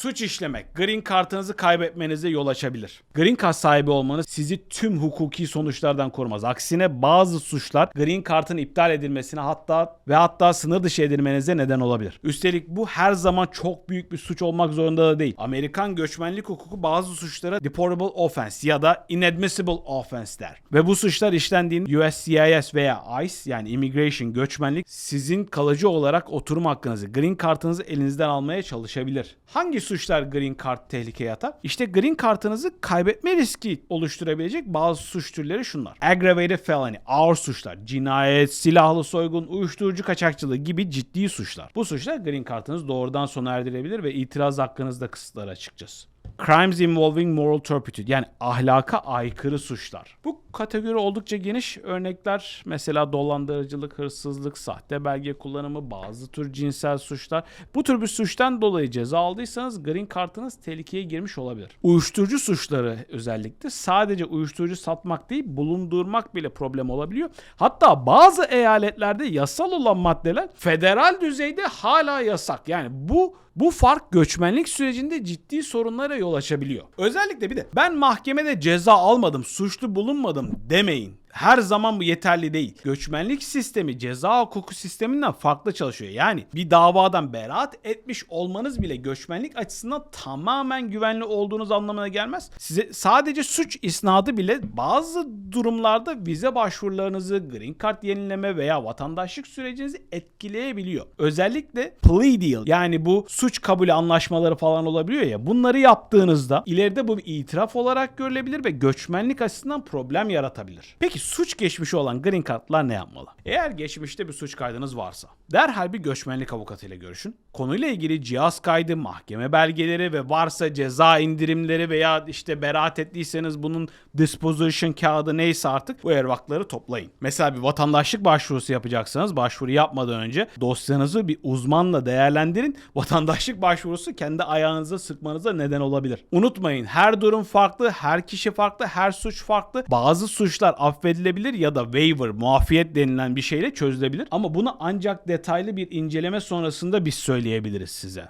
Suç işlemek green kartınızı kaybetmenize yol açabilir. Green card sahibi olmanız sizi tüm hukuki sonuçlardan korumaz. Aksine bazı suçlar green kartın iptal edilmesine hatta ve hatta sınır dışı edilmenize neden olabilir. Üstelik bu her zaman çok büyük bir suç olmak zorunda da değil. Amerikan göçmenlik hukuku bazı suçlara deportable offense ya da inadmissible offense der. Ve bu suçlar işlendiğinde USCIS veya ICE yani immigration göçmenlik sizin kalıcı olarak oturum hakkınızı, green kartınızı elinizden almaya çalışabilir. Hangi suçlar green card tehlikeye atar? İşte green kartınızı kaybetme riski oluşturabilecek bazı suç türleri şunlar. Aggravated felony, ağır suçlar, cinayet, silahlı soygun, uyuşturucu kaçakçılığı gibi ciddi suçlar. Bu suçlar green kartınızı doğrudan sona erdirebilir ve itiraz hakkınızı da kısıtlar açıkçası. Crimes involving moral turpitude yani ahlaka aykırı suçlar. Bu kategori oldukça geniş. Örnekler mesela dolandırıcılık, hırsızlık, sahte belge kullanımı, bazı tür cinsel suçlar. Bu tür bir suçtan dolayı ceza aldıysanız green kartınız tehlikeye girmiş olabilir. Uyuşturucu suçları özellikle sadece uyuşturucu satmak değil bulundurmak bile problem olabiliyor. Hatta bazı eyaletlerde yasal olan maddeler federal düzeyde hala yasak. Yani bu bu fark göçmenlik sürecinde ciddi sorunlara yol açabiliyor. Özellikle bir de ben mahkemede ceza almadım, suçlu bulunmadım demeyin. Her zaman bu yeterli değil. Göçmenlik sistemi ceza hukuku sisteminden farklı çalışıyor. Yani bir davadan beraat etmiş olmanız bile göçmenlik açısından tamamen güvenli olduğunuz anlamına gelmez. Size sadece suç isnadı bile bazı durumlarda vize başvurularınızı, green card yenileme veya vatandaşlık sürecinizi etkileyebiliyor. Özellikle plea deal yani bu suç kabulü anlaşmaları falan olabiliyor ya bunları yaptığınızda ileride bu bir itiraf olarak görülebilir ve göçmenlik açısından problem yaratabilir. Peki suç geçmişi olan green card'lar ne yapmalı? Eğer geçmişte bir suç kaydınız varsa derhal bir göçmenlik avukatıyla görüşün. Konuyla ilgili cihaz kaydı, mahkeme belgeleri ve varsa ceza indirimleri veya işte beraat ettiyseniz bunun disposition kağıdı neyse artık bu evrakları toplayın. Mesela bir vatandaşlık başvurusu yapacaksanız başvuru yapmadan önce dosyanızı bir uzmanla değerlendirin. Vatandaşlık başvurusu kendi ayağınıza sıkmanıza neden olabilir. Unutmayın her durum farklı, her kişi farklı, her suç farklı. Bazı suçlar affedilebilir ya da waiver, muafiyet denilen bir şeyle çözülebilir. Ama bunu ancak detaylı bir inceleme sonrasında biz söyleyebiliriz size.